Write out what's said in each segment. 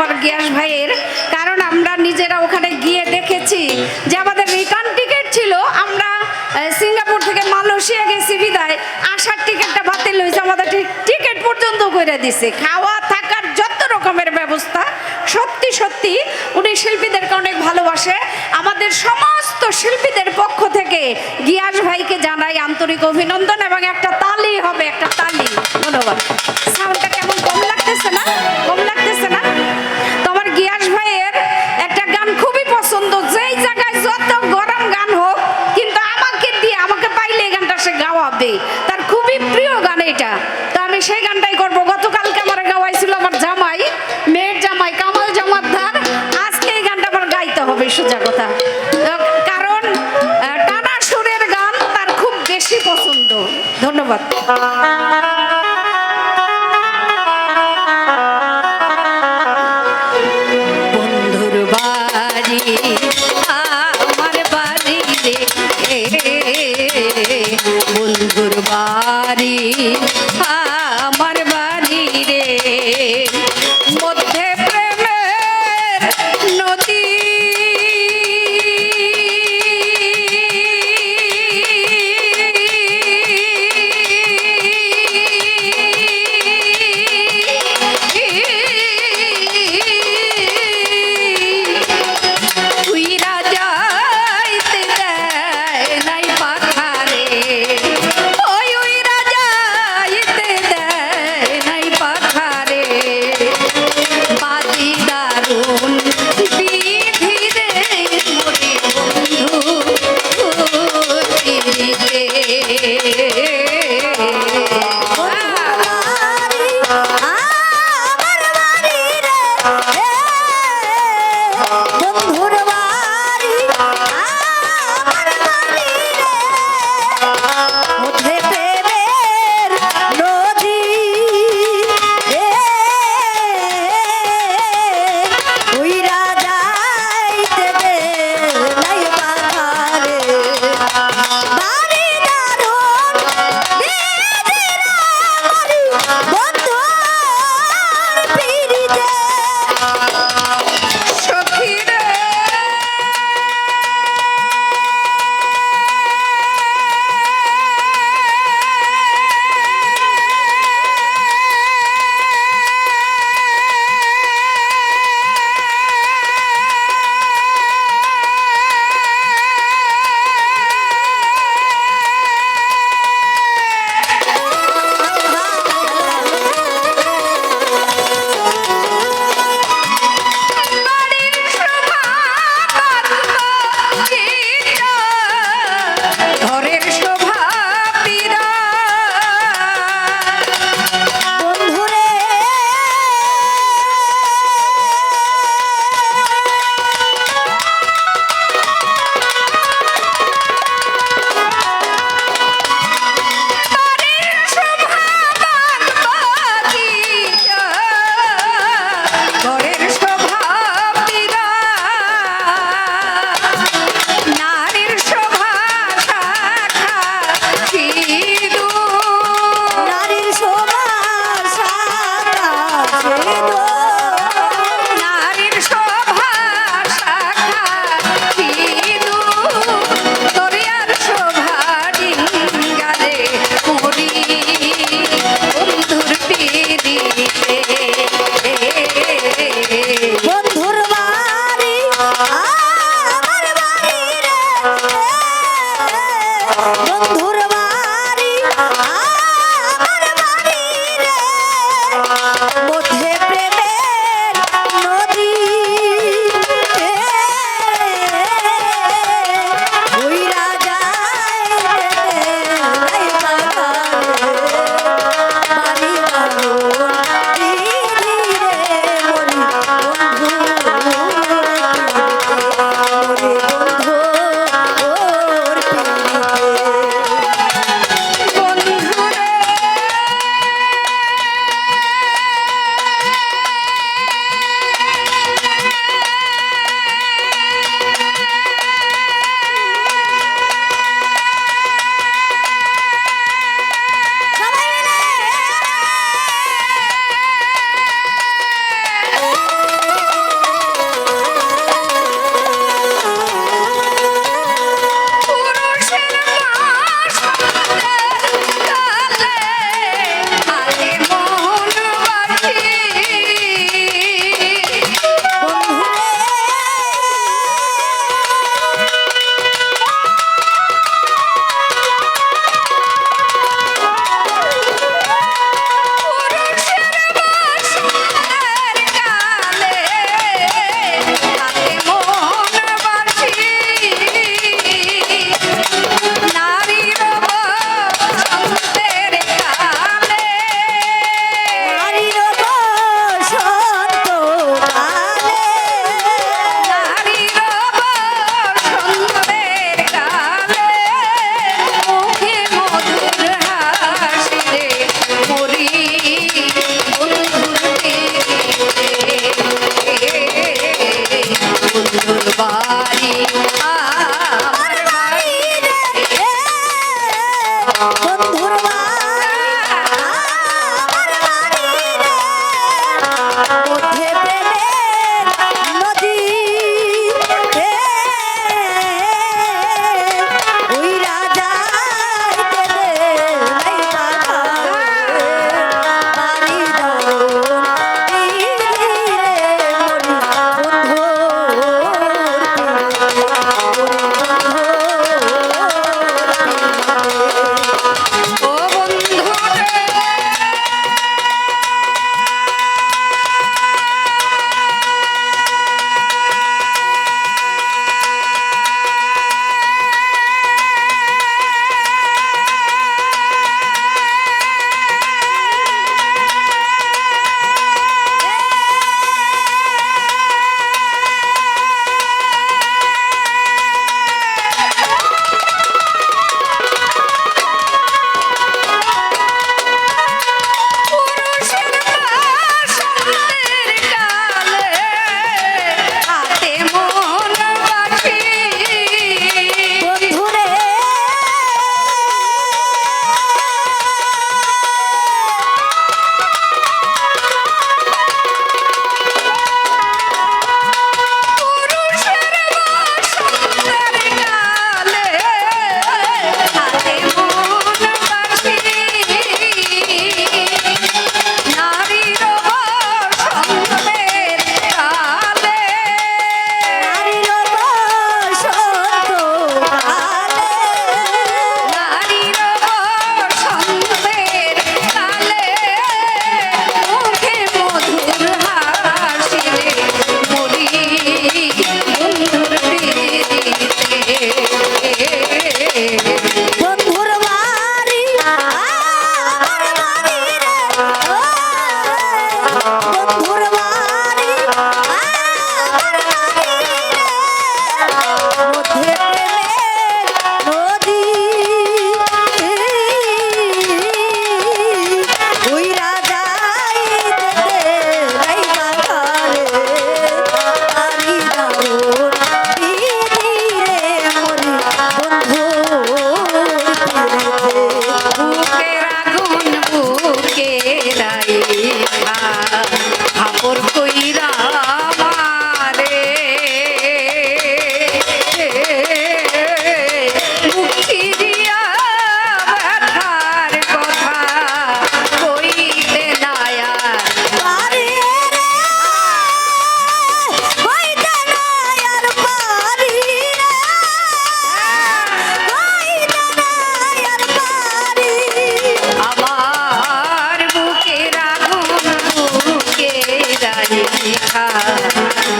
আমার গ্যাস ভাইয়ের, কারণ আমরা নিজেরা ওখানে গিয়ে দেখেছি যে আমাদের রিটার্ন টিকিট ছিল, আমরা সিঙ্গাপুর থেকে মালয়েশিয়া গেছি বিদায়, আসার টিকিটটা বাতিল হয়েছে, আমাদের টিকিট পর্যন্ত করে দিছে। খাওয়া থাকার যত রকমের ব্যবস্থা, সত্যি সত্যি উনি শিল্পীদেরকে অনেক ভালোবাসে। আমাদের সমস্ত শিল্পীদের পক্ষ থেকে গিয়াস ভাইকে জানাই আন্তরিক অভিনন্দন এবং একটা তালি হবে, একটা তালি। ধন্যবাদ। গান এটা তো আমি সেই গানটাই করব। গতকালকে আমার গাওয়াইছিল আমার জামাই, মেয়ের জামাই, কামাল জামাতদার আজকে এই গানটা আমার গাইতে হবে, সোজা কথা। কারণ টানা সুরের গান তার খুব বেশি পছন্দ। ধন্যবাদ। বন্ধুর বাড়ি Porque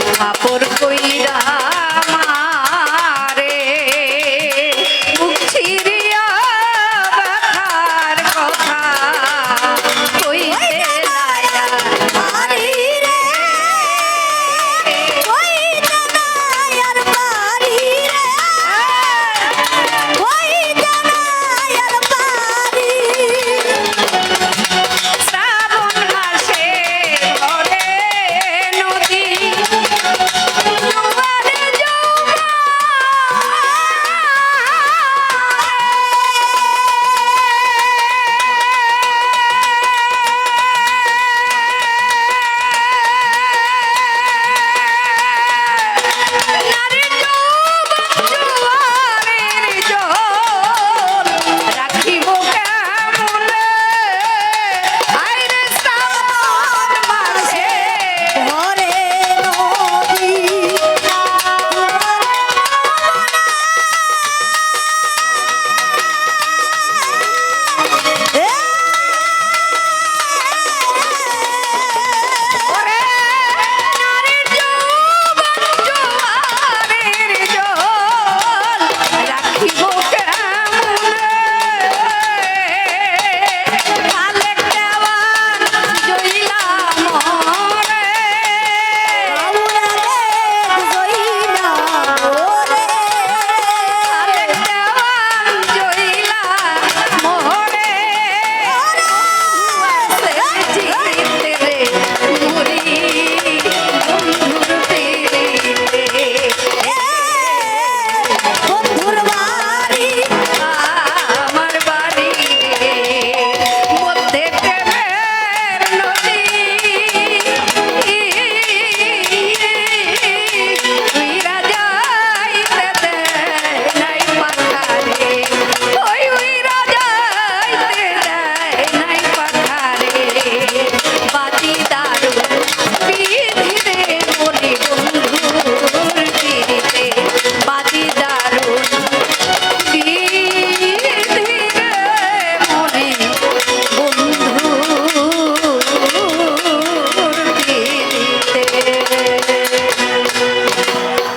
মহাপুর